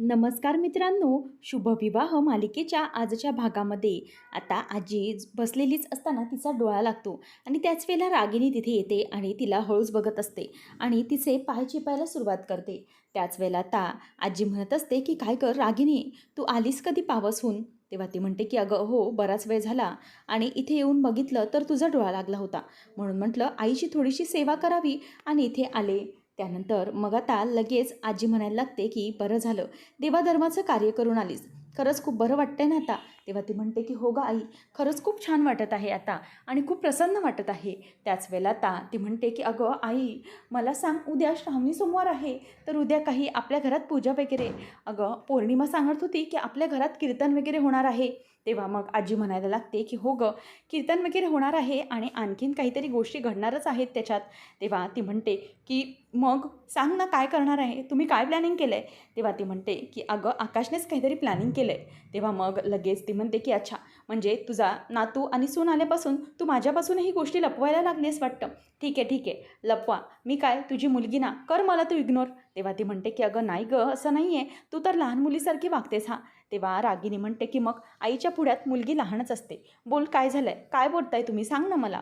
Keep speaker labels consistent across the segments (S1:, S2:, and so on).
S1: नमस्कार मित्रांनो शुभविवाह मालिकेच्या आजच्या भागामध्ये. आता आजी बसलेलीच असताना तिचा डोळा लागतो आणि त्याच वेळेला रागिनी तिथे येते आणि तिला हळूच बघत असते आणि तिचे पाय चिपायला सुरुवात करते. त्याच वेळेला आता आजी म्हणत असते की काय कर रागिनी तू आलीस कधी पावसहून? तेव्हा ती म्हणते की अगं हो बराच वेळ झाला आणि इथे येऊन बघितलं तर तुझा डोळा लागला होता. म्हणून म्हटलं आईची थोडीशी सेवा करावी आणि इथे आले. त्यानंतर मग आता लगेच आजी म्हणायला लागते की बरं झालं. देवाधर्माचं कार्य करून आलीस. खरंच खूप बरं वाटतंय ना आता. तेव्हा ती म्हणते की हो ग आई खरंच खूप छान वाटत आहे आता आणि खूप प्रसन्न वाटत आहे. त्याच वेळेला आता ती म्हणते की अगं आई मला सांग उद्या श्रावणी सोमवार आहे तर उद्या काही आपल्या घरात पूजा वगैरे. अगं पौर्णिमा सांगत होती की आपल्या घरात कीर्तन वगैरे होणार आहे. तेव्हा मग आजी म्हणायला लागते की हो गं कीर्तन वगैरे होणार आहे आणि आणखीन काहीतरी गोष्टी घडणारच आहेत त्याच्यात. तेव्हा ती म्हणते की मग सांग ना काय करणार आहे तुम्ही काय प्लॅनिंग केलं आहे तेव्हा ती म्हणते की अगं आकाशनेच काहीतरी प्लॅनिंग केलं आहे तेव्हा मग लगेच ती म्हणते की अच्छा म्हणजे तुझा नातू आणि सून आल्यापासून तू माझ्यापासून ही गोष्टी लपवायला लागलीस वाटतं. ठीक आहे ठीक आहे. लपवा. मी काय? तुझी मुलगी ना? कर मला तू इग्नोर तेव्हा ती म्हणते की अगं नाही गं असं नाही आहे तू तर लहान मुलीसारखी वागतेस हा. तेव्हा रागिनी म्हणते की मग आईच्या पुढ्यात मुलगी लहानच असते. बोल काय झालं आहे काय बोलताय तुम्ही? सांग ना मला.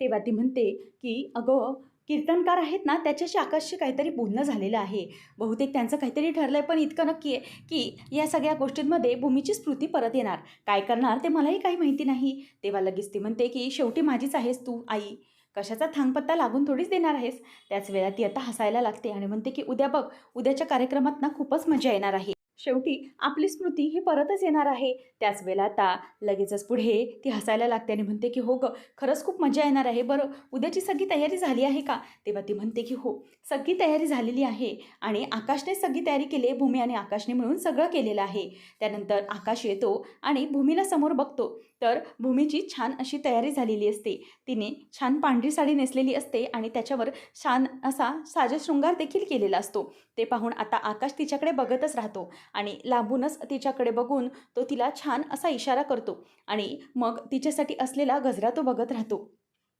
S1: तेव्हा ती म्हणते की अगं कीर्तनकार आहेत ना त्याच्याशी आकाशशी काहीतरी बोलणं झालेलं आहे. बहुतेक त्यांचं काहीतरी ठरलं आहे पण इतकं नक्की आहे की या सगळ्या गोष्टींमध्ये भूमीची स्मृती परत येणार. काय करणार ते मलाही काही माहिती नाही. तेव्हा लगेच ती म्हणते की शेवटी माझीच आहेस तू आई. कशाचा थांगपत्ता लागून थोडीच देणार आहेस? त्याच वेळा ती आता हसायला लागते आणि म्हणते की उद्या बघ उद्याच्या कार्यक्रमात ना खूपच मजा येणार आहे. शेवटी आपली स्मृती ही परतच येणार आहे. त्याच वेळेला आता लगेचच पुढे ती हसायला लागते आणि म्हणते की हो गं खरंच खूप मजा येणार आहे बरं. उद्याची सगळी तयारी झाली आहे का? तेव्हा ती म्हणते की हो सगळी तयारी झालेली आहे आणि आकाशने सगळी तयारी केली आहे. भूमी आणि आकाशने मिळून सगळं केलेलं आहे. त्यानंतर आकाश येतो आणि भूमीला समोर बघतो. तर भूमीची छान अशी तयारी झालेली असते. तिने छान पांढरी साडी नेसलेली असते आणि त्याच्यावर छान असा साजशृंगार देखील केलेला असतो. ते पाहून आता आकाश तिच्याकडे बघतच राहतो आणि लांबूनच तिच्याकडे बघून तो तिला छान असा इशारा करतो आणि मग तिच्यासाठी असलेला गजरा तो बघत राहतो.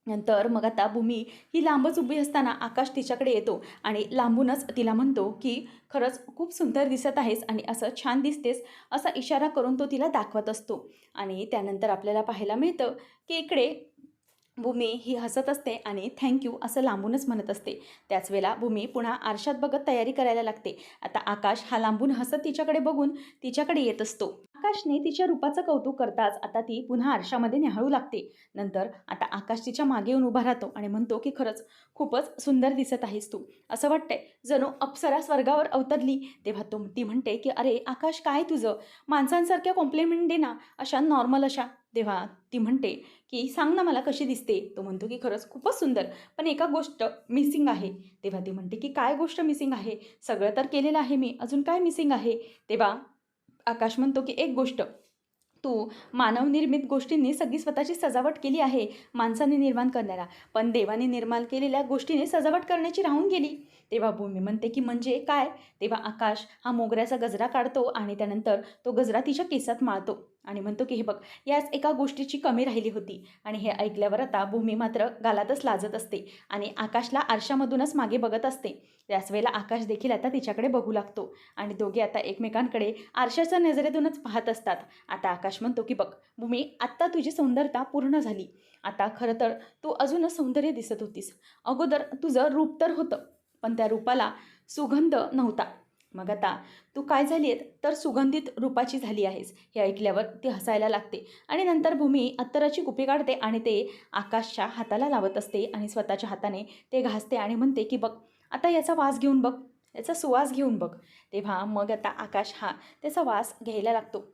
S1: नंतर मग आता भूमी ही लांबच उभी असताना आकाश तिच्याकडे येतो आणि लांबूनच तिला म्हणतो की खरंच खूप सुंदर दिसत आहेस आणि असं छान दिसतेस असा इशारा करून तो तिला दाखवत असतो. आणि त्यानंतर आपल्याला पाहायला मिळतं की इकडे भूमी ही हसत असते आणि थँक्यू असं लांबूनच म्हणत असते. त्याच वेळेला भूमी पुन्हा आरशात बघत तयारी करायला लागते. आता आकाश हा लांबून हसत तिच्याकडे बघून तिच्याकडे येत असतो. आकाशने तिच्या रूपाचं कौतुक करताच आता ती पुन्हा आरशामध्ये न्याहाळू लागते. नंतर आता आकाश तिच्यामागे येऊन उभा राहतो आणि म्हणतो की खरंच खूपच सुंदर दिसत आहेस तू. असं वाटतंय. जणू अप्सरा स्वर्गावर अवतरली तेव्हा तो ती म्हणते की अरे आकाश काय तुझं? माणसांसारख्या कॉम्प्लिमेंट दे ना अशा नॉर्मल अशा. तेव्हा ती म्हणते की सांग ना मला कशी दिसते. तो म्हणतो की खरंच खूपच सुंदर पण एका गोष्ट मिसिंग आहे. तेव्हा ती म्हणते की काय गोष्ट मिसिंग आहे? सगळं तर केलेलं आहे मी अजून काय मिसिंग आहे? तेव्हा आकाश म्हणतो की एक गोष्ट. तू मानवनिर्मित गोष्टींनी सगळी स्वतःची सजावट केली आहे माणसाने निर्माण करण्याला. पण देवाने निर्माण केलेल्या गोष्टीने सजावट करण्याची राहून गेली. तेव्हा भूमी म्हणते की म्हणजे काय? तेव्हा आकाश हा मोगऱ्याचा गजरा काढतो आणि त्यानंतर तो गजरा तिच्या केसात माळतो. आणि म्हणतो की हे बघ याच एका गोष्टीची कमी राहिली होती आणि हे ऐकल्यावर आता भूमी मात्र गालातच लाजत असते आणि आकाशला आरशामधूनच मागे बघत असते. त्याच वेळेला आकाश देखील आता तिच्याकडे बघू लागतो आणि दोघे आता एकमेकांकडे आरशाच्या नजरेतूनच पाहत असतात. आता आकाश म्हणतो की बघ भूमी आत्ता तुझी सौंदर्यता पूर्ण झाली. आता खरं तर तू अजूनच सौंदर्य दिसत होतीस. अगोदर तुझं रूप तर होतं पण त्या रूपाला सुगंध नव्हता. मग आता तू काय झाली आहेत तर सुगंधित रूपाची झाली आहेस. हे ऐकल्यावर ती हसायला लागते आणि नंतर भूमी अत्तराची कुपी काढते आणि ते आकाशच्या हाताला लावत असते आणि स्वतःच्या हाताने ते घासते आणि म्हणते की बघ आता याचा वास घेऊन बघ. याचा सुवास घेऊन बघ. तेव्हा मग आता आकाश हा त्याचा वास घ्यायला लागतो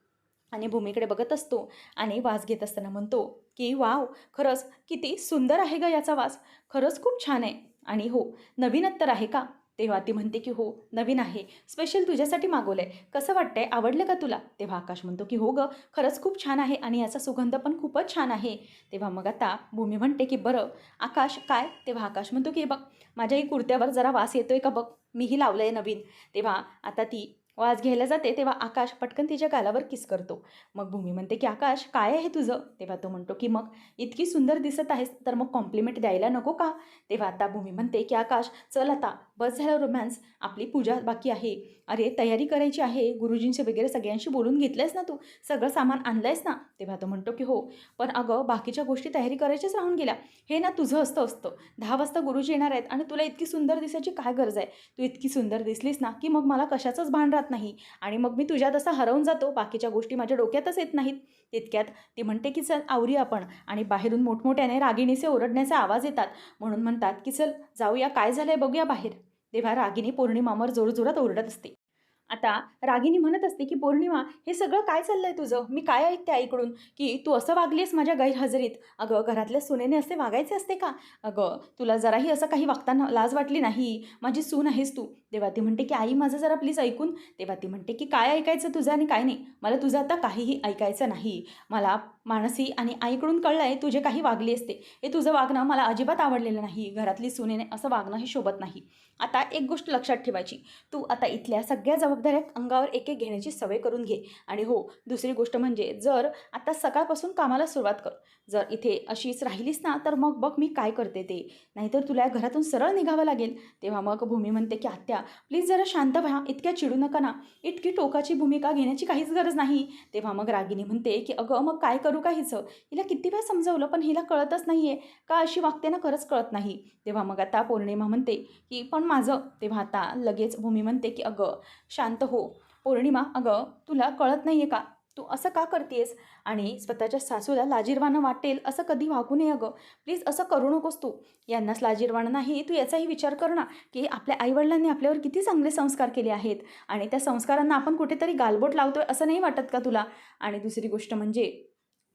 S1: आणि भूमीकडे बघत असतो आणि वास घेत असताना म्हणतो की वाव खरंच किती सुंदर आहे ग याचा वास. खरंच खूप छान आहे. आणि हो नवीन अत्तर आहे का? तेव्हा ती म्हणते की हो नवीन आहे. स्पेशल तुझ्यासाठी मागवलं आहे कसं वाटतंय? आवडलं का तुला? तेव्हा आकाश म्हणतो की हो गं खरंच खूप छान आहे आणि याचा सुगंध पण खूपच छान आहे. तेव्हा मग आता भूमी म्हणते की बरं आकाश काय? तेव्हा आकाश म्हणतो की हे बघ माझ्याही कुर्त्यावर जरा वास येतोय का बघ? मीही लावलं आहे नवीन. तेव्हा आता ती वास घ्यायला जाते तेव्हा आकाश पटकन तिच्या गालावर किस करतो. मग भूमी म्हणते की आकाश काय आहे तुझं? तेव्हा तो म्हणतो की मग इतकी सुंदर दिसत आहेस तर मग कॉम्प्लिमेंट द्यायला नको का? तेव्हा आता भूमी म्हणते की आकाश चल आता बस झालं रोमॅन्स आपली पूजा बाकी आहे. अरे तयारी करायची आहे गुरुजींचे वगैरे सगळ्यांशी बोलून घेतलंयस ना तू? सगळं सामान आणलंयस ना? तेव्हा तो म्हणतो की हो पण अगं बाकीच्या गोष्टी तयारी करायच्याच राहून गेल्या. हे ना तुझं असतं असतं. दहा वाजता गुरुजी येणार आहेत आणि तुला इतकी सुंदर दिसायची काय गरज आहे? तू इतकी सुंदर दिसलीस ना की मग मला कशाचंच भान राहत नाही. आणि मग मी तुझ्यात तसा हरवून जातो बाकीच्या गोष्टी माझ्या डोक्यातच येत नाहीत. तितक्यात ती म्हणते की चल आवरी आपण. आणि बाहेरून मोठमोठ्याने रागिणीचे ओरडण्याचे आवाज येतात. म्हणून म्हणतात की चल जाऊया. काय झालंय? बघूया बाहेर. तेव्हा रागिणी पौर्णिमावर जोरजोरात ओरडत असते. आता रागिनी म्हणत असते की पौर्णिमा हे सगळं काय चाललंय तुझं? मी काय ऐकते आईकडून? की तू असं वागलीस माझ्या गैरहजेरीत? अगं घरातल्या सुनेने असे वागायचे असते का? अगं तुला जराही असं काही वागताना लाज वाटली नाही? माझी सून आहेस तू. तेव्हा ती म्हणते की आई माझं जरा प्लीज ऐकून. तेव्हा ती म्हणते की काय ऐकायचं तुझं आणि काय नाही? मला तुझं आता काहीही ऐकायचं नाही. मला मानसी आणि आईकडून कळलं आहे तुझे काही वागली असते. हे तुझं वागणं मला अजिबात आवडलेलं नाही. घरातली सुनेने असं वागणं हे शोभत नाही. आता एक गोष्ट लक्षात ठेवायची. तू आता इथल्या सगळ्या जबाबदाऱ्या अंगावर एक एक घेण्याची सवय करून घे. आणि हो दुसरी गोष्ट म्हणजे जर आता सकाळपासून कामाला सुरुवात कर. जर इथे अशीच राहिलीस ना तर मग बघ मी काय करते ते. नाहीतर तुला या घरातून सरळ निघावं लागेल. तेव्हा मग भूमी म्हणते की आत्या प्लीज जरा शांत व्हा. इतक्या चिडू नका ना. इतकी टोकाची भूमिका घेण्याची काहीच गरज नाही. तेव्हा मग रागिनी म्हणते की अगं मग काय करू का हिचं हिला किती वेळा समजावलं पण हिला कळतच नाही आहे का अशी वागते ना खरंच कळत नाही? तेव्हा मग आता पौर्णिमा म्हणते की पण माझं. तेव्हा आता लगेच भूमी म्हणते की अगं शांत हो. पौर्णिमा अगं तुला कळत नाही आहे का? तू असं का करतेस आणि स्वतःच्या सासूला लाजीरवाणं वाटेल असं कधी वागू नये अगं. प्लीज असं करू नकोस तू. यांनाच लाजीरवाणं नाही तू याचाही विचार कर ना की आपल्या आईवडिलांनी आपल्यावर किती चांगले संस्कार केले आहेत. आणि त्या संस्कारांना आपण कुठेतरी गालबोट लावतोय असं नाही वाटत का तुला? आणि दुसरी गोष्ट म्हणजे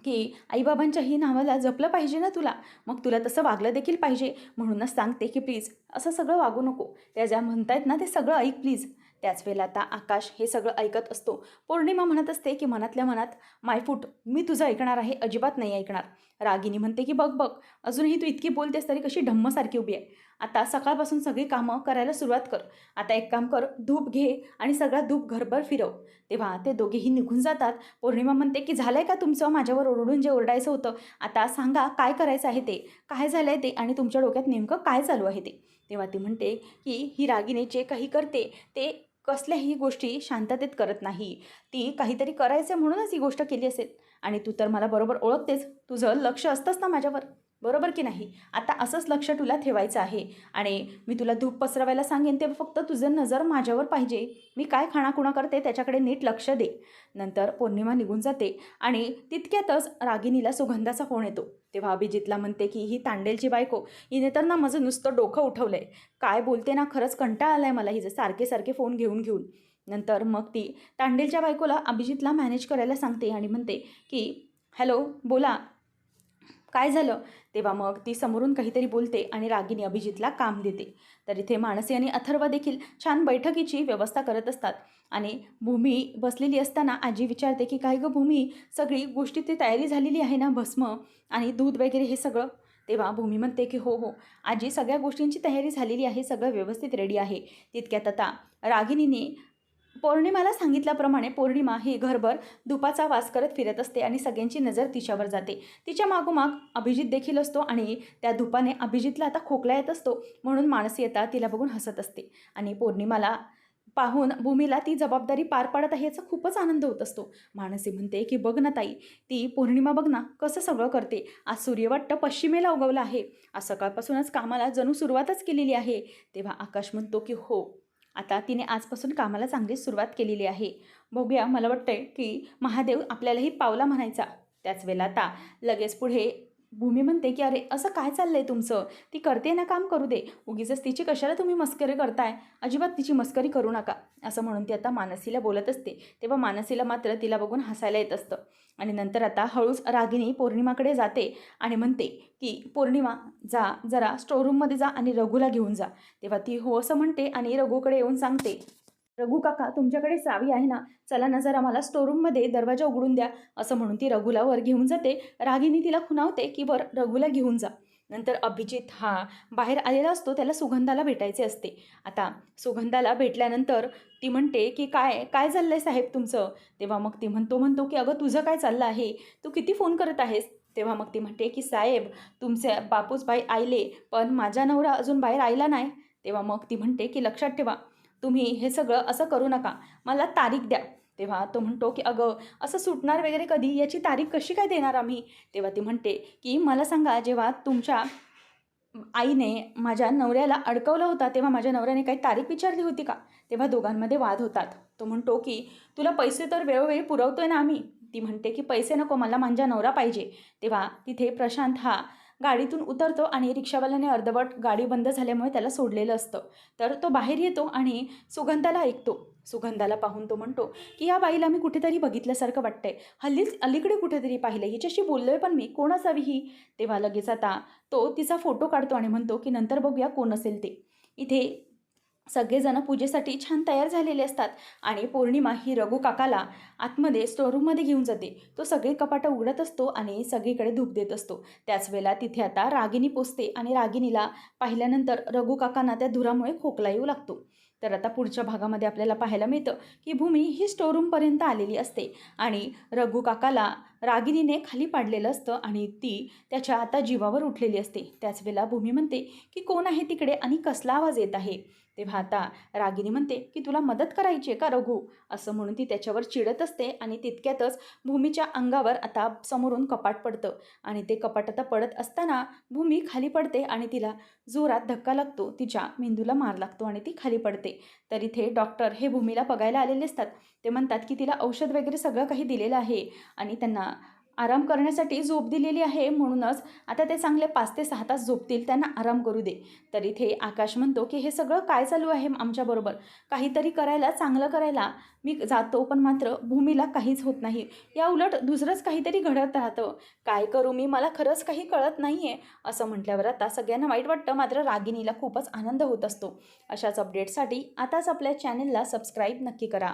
S1: की आईबाबांच्याही नावाला जपलं पाहिजे ना तुला? मग तुला तसं वागलं देखील पाहिजे. म्हणूनच सांगते की प्लीज असं सगळं वागू नको. त्या ज्या म्हणतायत ना ते सगळं ऐक प्लीज. त्याच वेळेला आता आकाश हे सगळं ऐकत असतो. पौर्णिमा म्हणत असते की मनातल्या मनात मायफूट मी तुझं ऐकणार आहे अजिबात नाही ऐकणार. रागिनी म्हणते की बघ बघ अजूनही तू इतकी बोलतेस तरी कशी ढम्मसारखी उभी आहे. आता सकाळपासून सगळी कामं करायला सुरुवात कर. आता एक काम कर धूप घे आणि सगळा धूप घरभर फिरव. तेव्हा ते दोघेही निघून जातात. पौर्णिमा म्हणते की झालं आहे का तुमचं? माझ्यावर ओरडून जे ओरडायचं होतं आता सांगा काय करायचं आहे ते? काय झालं आहे ते? आणि तुमच्या डोक्यात नेमकं काय चालू आहे ते? तेव्हा ती म्हणते की ही रागिनी जे काही करते ते कसल्याही गोष्टी शांततेत करत नाही. ती काहीतरी करायचं म्हणूनच ही गोष्ट केली असेल. आणि तू तर मला बरोबर ओळखतेस. तुझं लक्ष असतंच ना माझ्यावर. बरोबर की नाही? आता असंच लक्ष तुला ठेवायचं आहे. आणि मी तुला धूप पसरवायला सांगेन ते फक्त तुझं नजर माझ्यावर पाहिजे. मी काय खाणाखुणा करते त्याच्याकडे नीट लक्ष दे. नंतर पौर्णिमा निघून जाते आणि तितक्यातच रागिनीला सुगंधाचा फोन येतो. तेव्हा अभिजितला म्हणते की ही तांडेलची बायको हिने तर ना माझं नुसतं डोकं उठवलं आहे काय बोलते ना खरंच कंटाळा आला आहे मला हिचं सारखे सारखे फोन घेऊन घेऊन. नंतर मग ती तांडेलच्या बायकोला अभिजितला मॅनेज करायला सांगते आणि म्हणते की हॅलो बोला काय झालं? तेव्हा मग ती समोरून काहीतरी बोलते आणि रागिनी अभिजितला काम देते. तर इथे मानसी आणि अथर्व देखील छान बैठकीची व्यवस्था करत असतात. आणि भूमी बसलेली असताना आजी विचारते की काय गं भूमी? सगळी गोष्टी ती तयारी झालेली आहे ना भस्म? आणि दूध वगैरे हे सगळं? तेव्हा भूमी म्हणते की हो हो. आजी सगळ्या गोष्टींची तयारी झालेली आहे. सगळं व्यवस्थित रेडी आहे. तितक्यात आता रागिनीने पौर्णिमाला सांगितल्याप्रमाणे पौर्णिमा ही घरभर धुपाचा वास करत फिरत असते आणि सगळ्यांची नजर तिच्यावर जाते. तिच्या मागोमाग अभिजित देखील असतो आणि त्या धुपाने अभिजितला आता खोकला येत असतो म्हणून मानसी येता तिला बघून हसत असते. आणि पौर्णिमाला पाहून भूमीला ती जबाबदारी पार पाडत आहे याचा खूपच आनंद होत असतो. मानसी म्हणते की बघ ना ताई ती पौर्णिमा बघ ना कसं सगळं करते. आज सूर्य पश्चिमेला उगवलं आहे. आज सकाळपासूनच कामाला जणू सुरुवातच केलेली आहे. तेव्हा आकाश म्हणतो की हो आता तिने आजपासून कामाला चांगली सुरुवात केलेली आहे. बघूया मला वाटतंय की महादेव आपल्यालाही पावला म्हणायचा. त्याच वेळेला आता लगेच पुढे भूमी म्हणते की अरे असं काय चाललं आहे तुमचं? ती करते ना काम करू दे. उगीच तिची कशाला तुम्ही मस्करी करताय? अजिबात तिची मस्करी करू नका. असं म्हणून ती आता मानसीला बोलत असते. तेव्हा मानसीला मात्र तिला बघून हसायला येत असतं. आणि नंतर आता हळूच रागिनी पौर्णिमाकडे जाते आणि म्हणते की पौर्णिमा जा जरा स्टोरूममध्ये जा आणि रघूला घेऊन जा. तेव्हा ती हो असं म्हणते आणि रघूकडे येऊन सांगते रघु काका तुमच्याकडे चावी आहे ना? चला ना जरा मला स्टोरूममध्ये दरवाजा उघडून द्या. असं म्हणून ती रघुला वर घेऊन जाते. रागिनी तिला खुणावते की वर रघुला घेऊन जा. नंतर अभिजित हा बाहेर आलेला असतो. त्याला सुगंधाला भेटायचे असते. आता सुगंधाला भेटल्यानंतर ती म्हणते की काय काय चाललं आहे साहेब तुमचं? तेव्हा मग ती म्हणतो म्हणतो की अगं तुझं काय चाललं आहे? तू किती फोन करत आहेस? तेव्हा मग ती म्हणते की साहेब तुमचे बापूस बाई आईले पण माझा नवरा अजून बाहेर आयला नाही. तेव्हा मग ती म्हणते की लक्षात ठेवा तुम्ही हे सगळं असं करू नका. मला तारीख द्या. तेव्हा तो म्हणतो की अगं असं सुटणार वगैरे कधी? याची तारीख कशी काय देणार आम्ही? तेव्हा ती म्हणते की मला सांगा जेव्हा तुमच्या आईने माझ्या नवऱ्याला अडकवलं होता तेव्हा माझ्या नवऱ्याने काही तारीख विचारली होती का? तेव्हा दोघांमध्ये वाद होतात. तो म्हणतो की तुला पैसे तर वेळोवेळी पुरवतोय ना आम्ही. ती म्हणते की पैसे नको मला माझा नवरा पाहिजे. तेव्हा तिथे प्रशांत हा गाडीतून उतरतो आणि रिक्षावाल्याने अर्धवट गाडी बंद झाल्यामुळे त्याला सोडलेलं असतं. तर तो बाहेर येतो आणि सुगंधाला ऐकतो. सुगंधाला पाहून तो म्हणतो की या बाईला मी कुठेतरी बघितल्यासारखं वाटतंय. हल्लीच अलीकडे कुठेतरी पाहिलं हिच्याशी बोललोय पण मी. कोण असावी ही? तेव्हा लगेच आता तो तिचा फोटो काढतो आणि म्हणतो की नंतर बघूया कोण असेल ते. इथे सगळेजण पूजेसाठी छान तयार झालेले असतात आणि पौर्णिमा ही रघु काकाला आतमध्ये स्टोरूममध्ये घेऊन जाते. तो सगळे कपाटं उघडत असतो आणि सगळीकडे धूप देत असतो. त्याच वेळेला तिथे आता रागिनी पोचते आणि रागिनीला पाहिल्यानंतर रघु काकांना त्या धुरामुळे खोकला येऊ लागतो. तर आता पुढच्या भागामध्ये आपल्याला पाहायला मिळतं की भूमी ही स्टोरूमपर्यंत आलेली असते आणि रघु काकाला रागिनीने खाली पाडलेलं असतं आणि ती त्याच्या आता जीवावर उठलेली असते. त्याच वेळेला भूमी म्हणते की कोण आहे तिकडे आणि कसला आवाज येत आहे? तेव्हा आता रागिनी म्हणते की तुला मदत करायची आहे का रघु? असं म्हणून ती त्याच्यावर चिडत असते आणि तितक्यातच भूमीच्या अंगावर आता समोरून कपाट पडतं आणि ते कपाट आता पडत असताना भूमी खाली पडते आणि तिला जोरात धक्का लागतो. तिच्या मेंदूला मार लागतो आणि ती खाली पडते. तर इथे डॉक्टर हे भूमीला बघायला आलेले असतात. ते म्हणतात की तिला औषध वगैरे सगळं काही दिलेलं आहे. आणि त्यांना आराम करण्यासाठी झोप दिलेली आहे म्हणूनच आता ते चांगले पाच ते सहा तास झोपतील त्यांना आराम करू दे. तर इथे आकाश म्हणतो की हे सगळं काय चालू आहे आमच्याबरोबर काहीतरी करायला चांगलं करायला मी जातो पण मात्र भूमीला काहीच होत नाही. या उलट दुसरंच काहीतरी घडत राहतं. काय करू मी? मला खरंच काही कळत नाही आहे असं म्हटल्यावर आता सगळ्यांना वाईट वाटतं मात्र रागिनीला खूपच आनंद होत असतो. अशाच अपडेटसाठी आताच आपल्या चॅनेलला सबस्क्राईब नक्की करा.